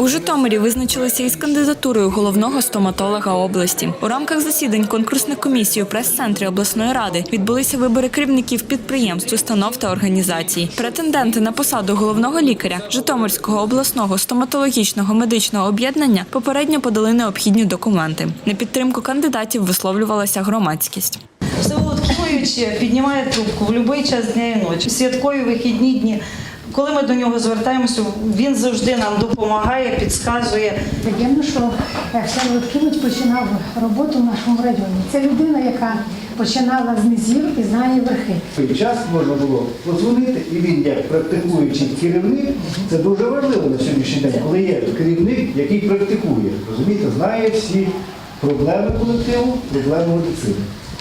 У Житомирі визначилися із кандидатурою головного стоматолога області. У рамках засідань конкурсних комісій у прес-центрі обласної ради відбулися вибори керівників підприємств, установ та організацій. Претенденти на посаду головного лікаря Житомирського обласного стоматологічного медичного об'єднання попередньо подали необхідні документи. На підтримку кандидатів висловлювалася громадськість. Всеволод керуючи піднімає трубку в будь-який час дня і ночі, святкові вихідні дні. Коли ми до нього звертаємося, він завжди нам допомагає, підказує. Приємно, що е, Всеволод починав роботу в нашому районі. Це людина, яка починала з низів і знає верхи. той час можна було подзвонити, і він, як практикуючий керівник, це дуже важливо на сьогоднішній день, коли є керівник, який практикує, розумієте, знає всі проблеми колективу, проблеми медицини.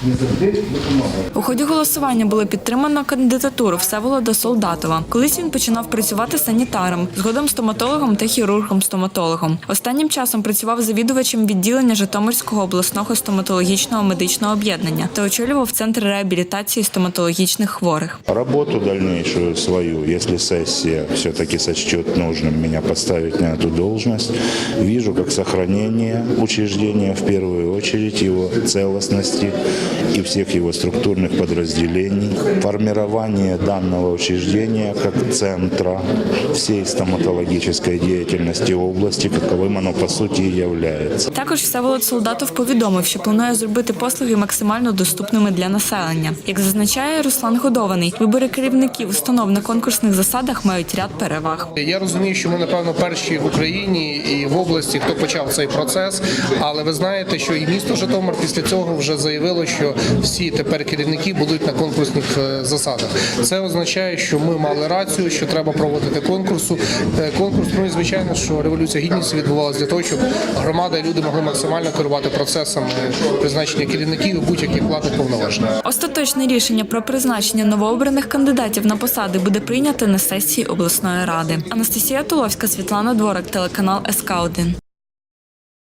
Він завжди допомагає. У ході голосування було підтримано кандидатуру Всеволода Солдатова. Колись він починав працювати санітаром, згодом стоматологом та хірургом-стоматологом. Останнім часом працював завідувачем відділення Житомирського обласного стоматологічного медичного об'єднання та очолював центр реабілітації стоматологічних хворих. Работу дальнейшую свою, если сессия все-таки сочтет нужным меня поставить на эту должность, вижу как сохранение учреждения в первую очередь его целостности и всех его структурных подразделений, формирование данного учреждения как центра всей стоматологической деятельности области, каковым оно по сути и является. Також Всеволод Солдатов повідомив, що планує зробити послуги максимально доступними для населення. Як зазначає Руслан Годований, вибори керівників установ на конкурсних засадах мають ряд переваг. Я розумію, що ми напевно перші в Україні і в області, хто почав цей процес. Але ви знаєте, що і місто Житомир після цього вже заявило, що всі тепер керівники будуть на конкурсних е, засадах. Це означає, що ми мали рацію, що треба проводити конкурсу. Е, Конкурс, ну і звичайно, що революція гідності відбувалася для того, щоб громада і люди могли максимально керувати процесами призначення керівників і будь-яких владних повноважень. Остаточне рішення про призначення новообраних кандидатів на посади буде прийнято на сесії обласної ради. Анастасія Туловська, Світлана Дворак, телеканал СК 1